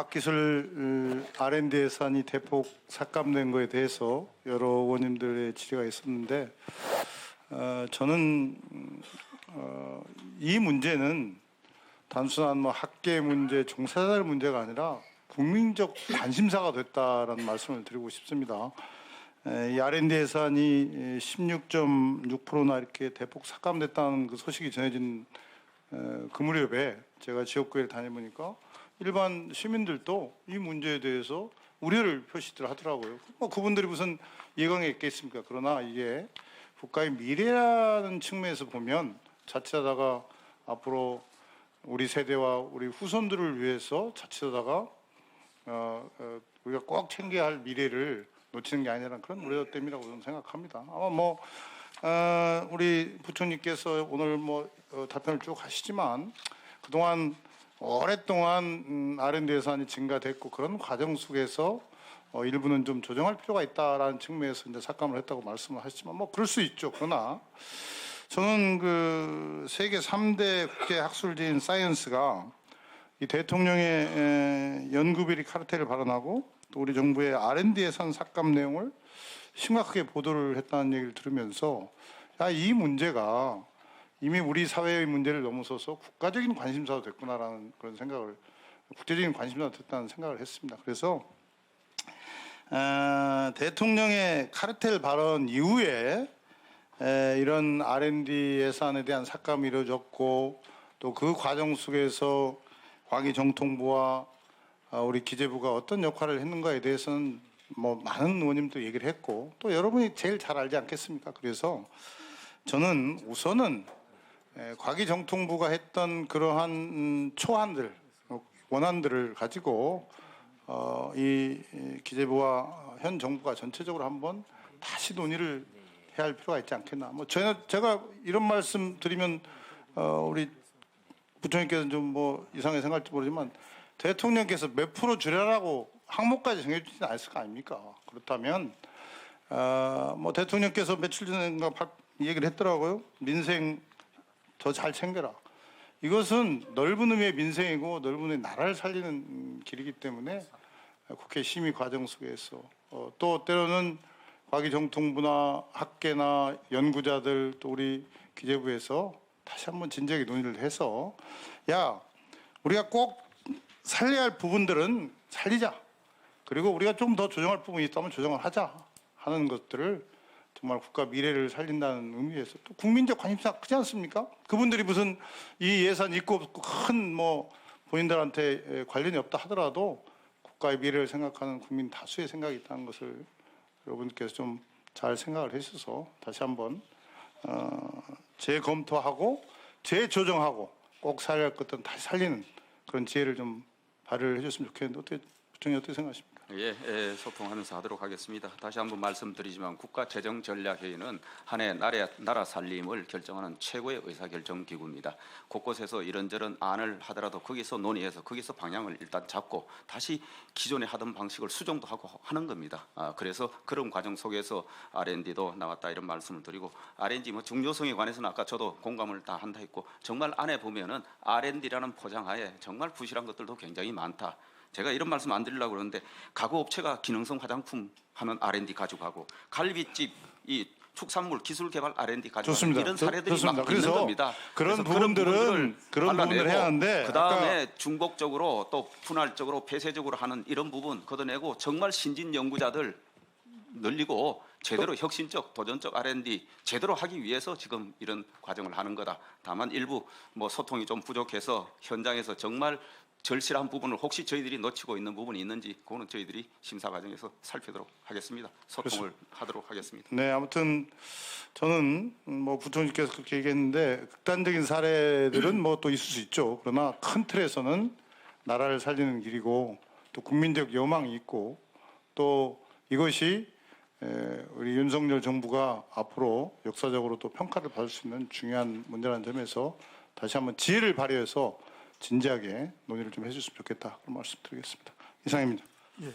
과학기술 R&D 예산이 대폭 삭감된 거에 대해서 여러 의원님들의 질의가 있었는데 어, 저는 음, 어, 이 문제는 단순한 뭐 학계 문제, 종사자들 문제가 아니라 국민적 관심사가 됐다라는 말씀을 드리고 싶습니다. 에, 이 R&D 예산이 16.6%나 이렇게 대폭 삭감됐다는 그 소식이 전해진 에, 그 무렵에 제가 지역구에 다녀보니까 일반 시민들도 이 문제에 대해서 우려를 표시들 하더라고요. 뭐 그분들이 무슨 예강에 있겠습니까? 그러나 이게 국가의 미래라는 측면에서 보면 자칫하다가 앞으로 우리 세대와 우리 후손들을 위해서 자칫하다가 어, 어, 우리가 꼭 챙겨야 할 미래를 놓치는 게 아니라 그런 우려 때문이라고 저는 생각합니다. 아마 뭐 어, 우리 부총리께서 오늘 뭐 어, 답변을 쭉 하시지만 그동안 오랫동안 음, R&D 예산이 증가됐고 그런 과정 속에서 어, 일부는 좀 조정할 필요가 있다라는 측면에서 이제 삭감을 했다고 말씀을 하시지만 뭐 그럴 수 있죠. 그러나 저는 그 세계 3대 국제 학술지인 사이언스가 이 대통령의 에, 연구비리 카르텔을 발언하고 또 우리 정부의 R&D 예산 삭감 내용을 심각하게 보도를 했다는 얘기를 들으면서 야, 이 문제가 이미 우리 사회의 문제를 넘어서서 국가적인 관심사가 됐구나라는 그런 생각을 국제적인 관심사가 됐다는 생각을 했습니다. 그래서 어, 대통령의 카르텔 발언 이후에 에, 이런 R&D 예산에 대한 삭감이 이루어졌고 또 그 과정 속에서 과기정통부와 아, 우리 기재부가 어떤 역할을 했는가에 대해서는 뭐 많은 의원님도 얘기를 했고 또 여러분이 제일 잘 알지 않겠습니까? 그래서 저는 우선은 에, 과기정통부가 했던 그러한 음, 초안들 어, 원안들을 가지고 어, 이, 이 기재부와 현 정부가 전체적으로 한번 다시 논의를 해야 할 필요가 있지 않겠나. 뭐 제가, 제가 이런 말씀 드리면 어, 우리 부총리께서는 좀 뭐 이상하게 생각할지 모르지만 대통령께서 몇 프로 줄여라고 항목까지 정해주지는 않았을 거 아닙니까? 그렇다면 어, 뭐 대통령께서 며칠 전인가 발- 얘기를 했더라고요. 민생 더 잘 챙겨라. 이것은 넓은 의미의 민생이고 넓은 의미의 나라를 살리는 음, 길이기 때문에 국회 심의 과정 속에서 어, 또 때로는 과기정통부나 학계나 연구자들 또 우리 기재부에서 다시 한번 진지하게 논의를 해서 야 우리가 꼭 살려야 할 부분들은 살리자 그리고 우리가 좀 더 조정할 부분이 있다면 조정을 하자 하는 것들을 정말 국가 미래를 살린다는 의미에서 또 국민적 관심사 크지 않습니까? 그분들이 무슨 이 예산 있고 없고 큰 뭐 본인들한테 에, 관련이 없다 하더라도 국가의 미래를 생각하는 국민 다수의 생각이 있다는 것을 여러분께서 좀 잘 생각을 해주셔서 다시 한번 어, 재검토하고 재조정하고 꼭 살려야 할 것들은 다시 살리는 그런 지혜를 좀 발휘를 해줬으면 좋겠는데 어떻게 부총리 어떻게 생각하십니까? 예, 예, 소통하면서 하도록 하겠습니다. 다시 한번 말씀드리지만 국가재정전략회의는 한 해 나라, 나라 살림을 결정하는 최고의 의사결정 기구입니다. 곳곳에서 이런저런 안을 하더라도 거기서 논의해서 거기서 방향을 일단 잡고 다시 기존에 하던 방식을 수정도 하고 하는 겁니다. 아, 그래서 그런 과정 속에서 R&D도 나왔다 이런 말씀을 드리고 R&D 뭐 중요성에 관해서는 아까 저도 공감을 다 한다 했고 정말 안에 보면은 R&D라는 포장하에 정말 부실한 것들도 굉장히 많다. 제가 이런 말씀 안 드리려고 그러는데 가구 업체가 기능성 화장품 하면 R&D 가져가고 갈비집 이 축산물 기술 개발 R&D 가져가는 좋습니다. 이런 좋- 사례들이 좋습니다. 막 있는 겁니다. 그런 부분들은 그런 부분들을 해야 하는데 그 다음에 중복적으로 또 분할적으로 폐쇄적으로 하는 이런 부분 걷어내고 정말 신진 연구자들 늘리고 제대로 혁신적 도전적 R&D 제대로 하기 위해서 지금 이런 과정을 하는 거다. 다만 일부 뭐 소통이 좀 부족해서 현장에서 정말 절실한 부분을 혹시 저희들이 놓치고 있는 부분이 있는지 그거는 저희들이 심사 과정에서 살피도록 하겠습니다. 소통을 하도록 하겠습니다. 네, 아무튼 저는 뭐 부총리께서 그렇게 얘기했는데 극단적인 사례들은 뭐 또 있을 수 있죠. 그러나 큰 틀에서는 나라를 살리는 길이고 또 국민적 여망이 있고 또 이것이 에, 우리 윤석열 정부가 앞으로 역사적으로 또 평가를 받을 수 있는 중요한 문제라는 점에서 다시 한번 지혜를 발휘해서 진지하게 논의를 좀 해주셨으면 좋겠다 그런 말씀드리겠습니다. 이상입니다. 예.